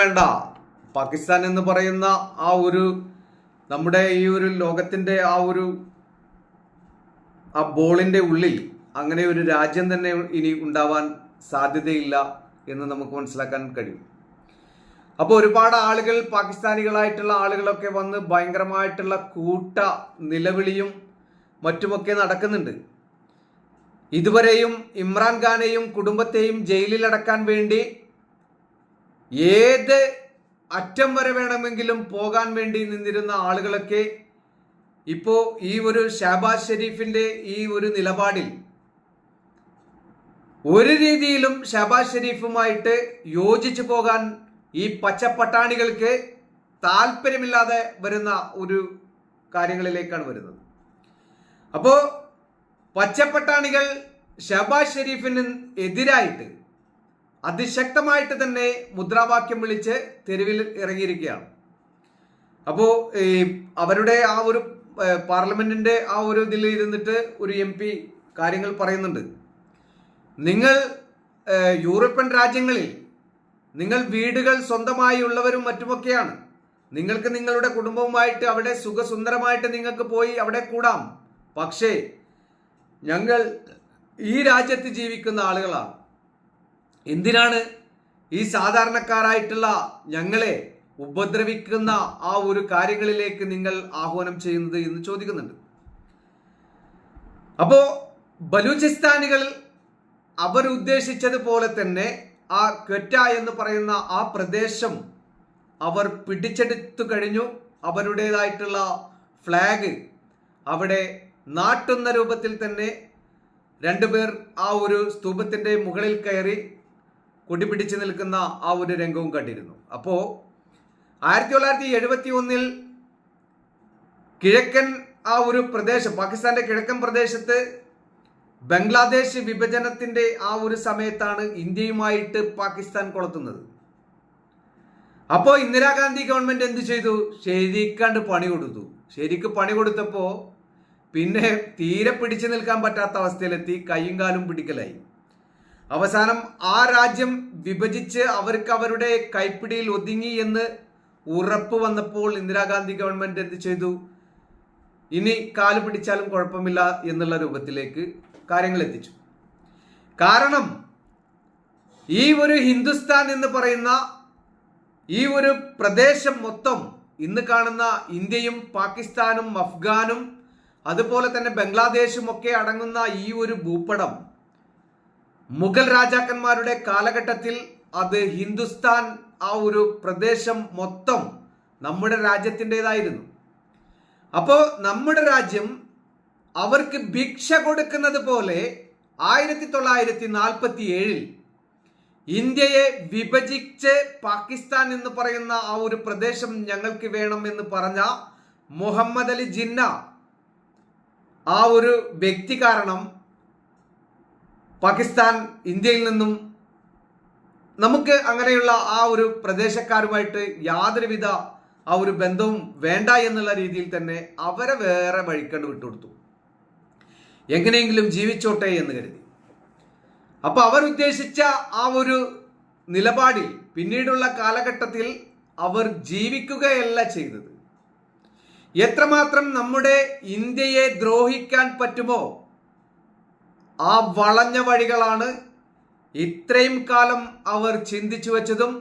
വേണ്ട. പാകിസ്ഥാൻ എന്ന് പറയുന്ന ആ ഒരു നമ്മുടെ ഈ ഒരു ലോകത്തിന്റെ ആ ഒരു ആ ബോളിന്റെ ഉള്ളിൽ അങ്ങനെ ഒരു രാജ്യം തന്നെ ഇനി ഉണ്ടാവാൻ സാധ്യതയില്ല എന്ന് നമുക്ക് മനസ്സിലാക്കാൻ കഴിയും. അപ്പോൾ ഒരുപാട് ആളുകൾ പാകിസ്ഥാനികളായിട്ടുള്ള ആളുകളൊക്കെ വന്ന് ഭയങ്കരമായിട്ടുള്ള കൂട്ട നിലവിളിയും മറ്റുമൊക്കെ നടക്കുന്നുണ്ട്. ഇതുവരെയും ഇമ്രാൻഖാനെയും കുടുംബത്തെയും ജയിലിലടക്കാൻ വേണ്ടി ഏത് അറ്റം വരെ വേണമെങ്കിലും പോകാൻ വേണ്ടി നിന്നിരുന്ന ആളുകളൊക്കെ ഇപ്പോ ഈ ഒരു ഷാബാസ് ഷെരീഫിന്റെ ഈ ഒരു നിലപാടിൽ ഒരു രീതിയിലും ഷാബാസ് ഷെരീഫുമായിട്ട് യോജിച്ചു പോകാൻ ഈ പച്ചപ്പട്ടാണികൾക്ക് താല്പര്യമില്ലാതെ വരുന്ന ഒരു കാര്യങ്ങളിലേക്കാണ് വരുന്നത്. അപ്പോ പച്ചപ്പട്ടാണികൾ ഷബാസ് ഷെരീഫിന് എതിരായിട്ട് അതിശക്തമായിട്ട് തന്നെ മുദ്രാവാക്യം വിളിച്ച് തെരുവിൽ ഇറങ്ങിയിരിക്കുകയാണ്. അപ്പോ ഈ അവരുടെ ആ ഒരു പാർലമെന്റിന്റെ ആ ഒരു ഇതിൽ ഇരുന്നിട്ട് ഒരു എം പി കാര്യങ്ങൾ പറയുന്നുണ്ട്. നിങ്ങൾ യൂറോപ്യൻ രാജ്യങ്ങളിൽ നിങ്ങൾ വീടുകൾ സ്വന്തമായി ഉള്ളവരും മറ്റുമൊക്കെയാണ്. നിങ്ങൾക്ക് നിങ്ങളുടെ കുടുംബവുമായിട്ട് അവിടെ സുഖസുന്ദരമായിട്ട് നിങ്ങൾക്ക് പോയി അവിടെ കൂടാം. പക്ഷേ ഞങ്ങൾ ഈ രാജ്യത്ത് ജീവിക്കുന്ന ആളുകളാണ്. എന്തിനാണ് ഈ സാധാരണക്കാരായിട്ടുള്ള ഞങ്ങളെ ഉപദ്രവിക്കുന്ന ആ ഒരു കാര്യങ്ങളിലേക്ക് നിങ്ങൾ ആഹ്വാനം ചെയ്യുന്നത് എന്ന് ചോദിക്കുന്നുണ്ട്. അപ്പോ ബലൂചിസ്ഥാനികൾ അവരുദ്ദേശിച്ചതുപോലെ തന്നെ ആ ക്വറ്റ എന്ന് പറയുന്ന ആ പ്രദേശം അവർ പിടിച്ചെടുത്തു കഴിഞ്ഞു. അവരുടേതായിട്ടുള്ള ഫ്ലാഗ് അവിടെ നാട്ടുന്ന രൂപത്തിൽ തന്നെ രണ്ടുപേർ ആ ഒരു സ്തൂപത്തിന്റെ മുകളിൽ കയറി കൊടി പിടിച്ചു നിൽക്കുന്ന ആ ഒരു രംഗവും കണ്ടിരുന്നു. അപ്പോൾ ആയിരത്തി തൊള്ളായിരത്തി എഴുപത്തി ഒന്നിൽ കിഴക്കൻ ആ ഒരു പ്രദേശം പാകിസ്ഥാന്റെ കിഴക്കൻ പ്രദേശത്ത് ബംഗ്ലാദേശ് വിഭജനത്തിന്റെ ആ ഒരു സമയത്താണ് ഇന്ത്യയുമായിട്ട് പാകിസ്ഥാൻ കൊളത്തുന്നത്. അപ്പോ ഇന്ദിരാഗാന്ധി ഗവൺമെന്റ് എന്ത് ചെയ്തു? ശരിക്കാണ്ട് പണി കൊടുത്തു. ശരിക്ക് പണി കൊടുത്തപ്പോൾ പിന്നെ തീരെ പിടിച്ചു നിൽക്കാൻ പറ്റാത്ത അവസ്ഥയിലെത്തി കൈയും കാലും പിടിക്കലായി. അവസാനം ആ രാജ്യം വിഭജിച്ച് അവർക്ക് അവരുടെ കൈപ്പിടിയിൽ ഒതുങ്ങി എന്ന് ഉറപ്പ് വന്നപ്പോൾ ഇന്ദിരാഗാന്ധി ഗവൺമെന്റ് എന്ത് ചെയ്തു? ഇനി കാൽ പിടിച്ചാലും കുഴപ്പമില്ല എന്നുള്ള രൂപത്തിലേക്ക് കാര്യങ്ങൾ എത്തിച്ചു. കാരണം ഈ ഒരു ഹിന്ദുസ്ഥാൻ എന്ന് പറയുന്ന ഈ ഒരു പ്രദേശം മൊത്തം ഇന്ന് കാണുന്ന ഇന്ത്യയും പാകിസ്ഥാനും അഫ്ഗാനും അതുപോലെ തന്നെ ബംഗ്ലാദേശും ഒക്കെ അടങ്ങുന്ന ഈ ഒരു ഭൂപടം മുഗൾ രാജാക്കന്മാരുടെ കാലഘട്ടത്തിൽ അത് ഹിന്ദുസ്ഥാൻ ആ ഒരു പ്രദേശം മൊത്തം നമ്മുടെ രാജ്യത്തിന്റെതായിരുന്നു. അപ്പോൾ നമ്മുടെ രാജ്യം അവർക്ക് ഭിക്ഷ കൊടുക്കുന്നത് പോലെ ആയിരത്തി തൊള്ളായിരത്തി നാൽപ്പത്തി ഏഴിൽ ഇന്ത്യയെ വിഭജിച്ച് പാകിസ്ഥാൻ എന്ന് പറയുന്ന ആ ഒരു പ്രദേശം ഞങ്ങൾക്ക് വേണം എന്ന് പറഞ്ഞ മുഹമ്മദ് അലി ജിന്ന ആ ഒരു വ്യക്തി കാരണം പാകിസ്ഥാൻ ഇന്ത്യയിൽ നിന്നും നമുക്ക് അങ്ങനെയുള്ള ആ ഒരു പ്രദേശക്കാരുമായിട്ട് യാതൊരുവിധ ആ ഒരു ബന്ധവും വേണ്ട എന്നുള്ള രീതിയിൽ തന്നെ അവരെ വേറെ വഴിക്കണ്ട് വിട്ടുകൊടുത്തു. എങ്ങനെയെങ്കിലും ജീവിച്ചോട്ടെ എന്ന് കരുതി. അപ്പോൾ അവർ ഉദ്ദേശിച്ച ആ ഒരു നിലപാടിൽ പിന്നീടുള്ള കാലഘട്ടത്തിൽ അവർ ജീവിക്കുകയല്ല ചെയ്തത്. എത്രമാത്രം നമ്മുടെ ഇന്ത്യയെ ദ്രോഹിക്കാൻ പറ്റുമോ ആ വളഞ്ഞ വഴികളാണ് ഇത്രയും കാലം അവർ ചിന്തിച്ചു വച്ചതും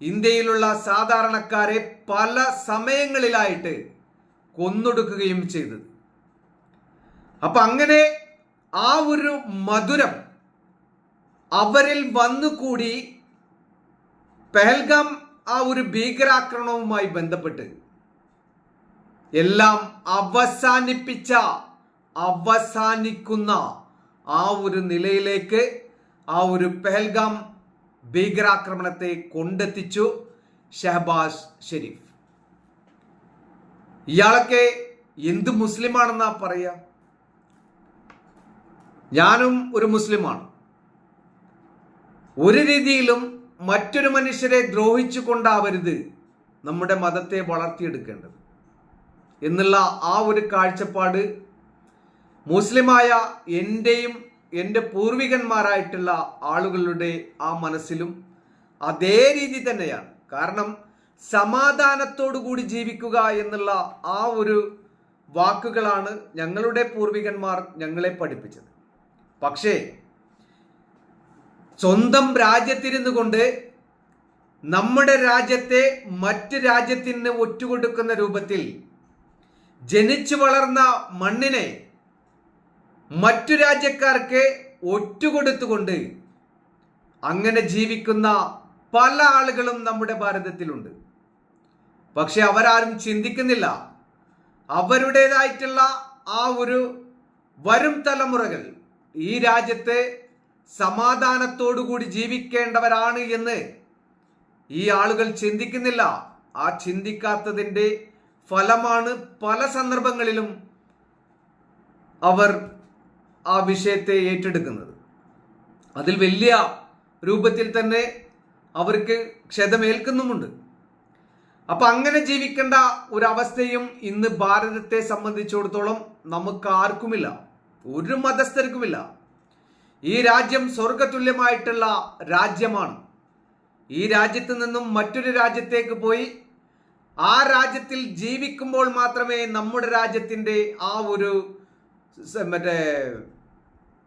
ഇന്ത്യയിലുള്ള സാധാരണക്കാരെ പല സമയങ്ങളിലായിട്ട് കൊന്നൊടുക്കുകയും ചെയ്തത്. അപ്പൊ അങ്ങനെ ആ ഒരു മധുരം അവരിൽ വന്നുകൂടി പെഹൽഗാം ആ ഒരു ഭീകരാക്രമണവുമായി ബന്ധപ്പെട്ട് എല്ലാം അവസാനിപ്പിച്ച അവസാനിക്കുന്ന ആ ഒരു നിലയിലേക്ക് ആ ഒരു പെഹൽഗാം ഭീകരാക്രമണത്തെ കൊണ്ടെത്തിച്ചു ഷഹബാസ് ഷെരീഫ്. ഇയാളൊക്കെ എന്ത് മുസ്ലിമാണെന്നാ പറയാ? ഞാനും ഒരു മുസ്ലിമാണ്. ഒരു രീതിയിലും മറ്റൊരു മനുഷ്യരെ ദ്രോഹിച്ചു കൊണ്ടാവരുത് നമ്മുടെ മതത്തെ വളർത്തിയെടുക്കേണ്ടത്. എന്നുള്ള ആ ഒരു കാഴ്ചപ്പാട് മുസ്ലിമായ എന്റെയും എന്റെ പൂർവികന്മാരായിട്ടുള്ള ആളുകളുടെ ആ മനസ്സിലും അതേ രീതി തന്നെയാണ്. കാരണം സമാധാനത്തോടു കൂടി ജീവിക്കുക എന്നുള്ള ആ ഒരു വാക്കുകളാണ് ഞങ്ങളുടെ പൂർവികന്മാർ ഞങ്ങളെ പഠിപ്പിച്ചത്. പക്ഷേ സ്വന്തം രാജ്യത്തിരുന്നു കൊണ്ട് നമ്മുടെ രാജ്യത്തെ മറ്റ് രാജ്യത്തിന് ഒറ്റുകൊടുക്കുന്ന രൂപത്തിൽ ജനിച്ചു വളർന്ന മണ്ണിനെ മറ്റു രാജ്യക്കാർക്ക് ഒറ്റുകൊടുത്തുകൊണ്ട് അങ്ങനെ ജീവിക്കുന്ന പല ആളുകളും നമ്മുടെ ഭാരതത്തിലുണ്ട്. പക്ഷെ അവരാരും ചിന്തിക്കുന്നില്ല. അവരുടേതായിട്ടുള്ള ആ ഒരു വരും തലമുറകൾ ഈ രാജ്യത്തെ സമാധാനത്തോടുകൂടി ജീവിക്കേണ്ടവരാണ് എന്ന് ഈ ആളുകൾ ചിന്തിക്കുന്നില്ല. ആ ചിന്തിക്കാത്തതിന്റെ ഫലമാണ് പല സന്ദർഭങ്ങളിലും അവർ ആ വിഷയത്തെ ഏറ്റെടുക്കുന്നത്. അതിൽ വലിയ രൂപത്തിൽ തന്നെ അവർക്ക് ക്ഷതമേൽക്കുന്നുമുണ്ട്. അപ്പൊ അങ്ങനെ ജീവിക്കേണ്ട ഒരവസ്ഥയും ഇന്ന് ഭാരതത്തെ സംബന്ധിച്ചിടത്തോളം നമുക്ക് ആർക്കുമില്ല ഒരു മതസ്ഥർക്കുമില്ല. ഈ രാജ്യം സ്വർഗതുല്യമായിട്ടുള്ള രാജ്യമാണ്. ഈ രാജ്യത്ത് നിന്നും മറ്റൊരു രാജ്യത്തേക്ക് പോയി ആ രാജ്യത്തിൽ ജീവിക്കുമ്പോൾ മാത്രമേ നമ്മുടെ രാജ്യത്തിന്റെ ആ ഒരു മറ്റേ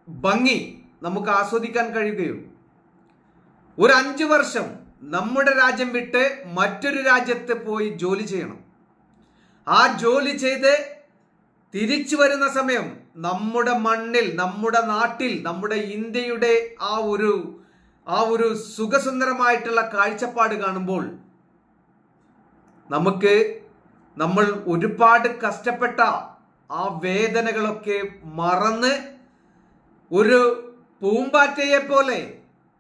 ഭംഗി നമുക്ക് ആസ്വദിക്കാൻ കഴിയുകയുള്ളൂ ഒരു അഞ്ചു വർഷം നമ്മുടെ രാജ്യം വിട്ട് മറ്റൊരു രാജ്യത്ത് പോയി ജോലി ചെയ്യണം. ആ ജോലി ചെയ്ത് തിരിച്ചു വരുന്ന സമയം നമ്മുടെ മണ്ണിൽ നമ്മുടെ നാട്ടിൽ നമ്മുടെ ഇന്ത്യയുടെ ആ ഒരു ആ ഒരു സുഖസുന്ദരമായിട്ടുള്ള കാഴ്ചപ്പാട് കാണുമ്പോൾ നമുക്ക് നമ്മൾ ഒരുപാട് കഷ്ടപ്പെട്ട ആ വേദനകളൊക്കെ മറന്ന് ഒരു പൂമ്പാറ്റയെ പോലെ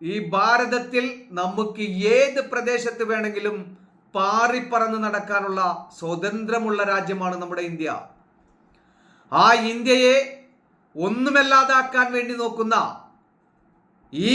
ഈ ഭാരതത്തിൽ നമുക്ക് ഏത് പ്രദേശത്ത് വേണമെങ്കിലും പാറിപ്പറന്ന് നടക്കാനുള്ള സ്വതന്ത്രമുള്ള രാജ്യമാണ് നമ്മുടെ ഇന്ത്യ. ആ ഇന്ത്യയെ ഒന്നുമല്ലാതാക്കാൻ വേണ്ടി നോക്കുന്ന ഈ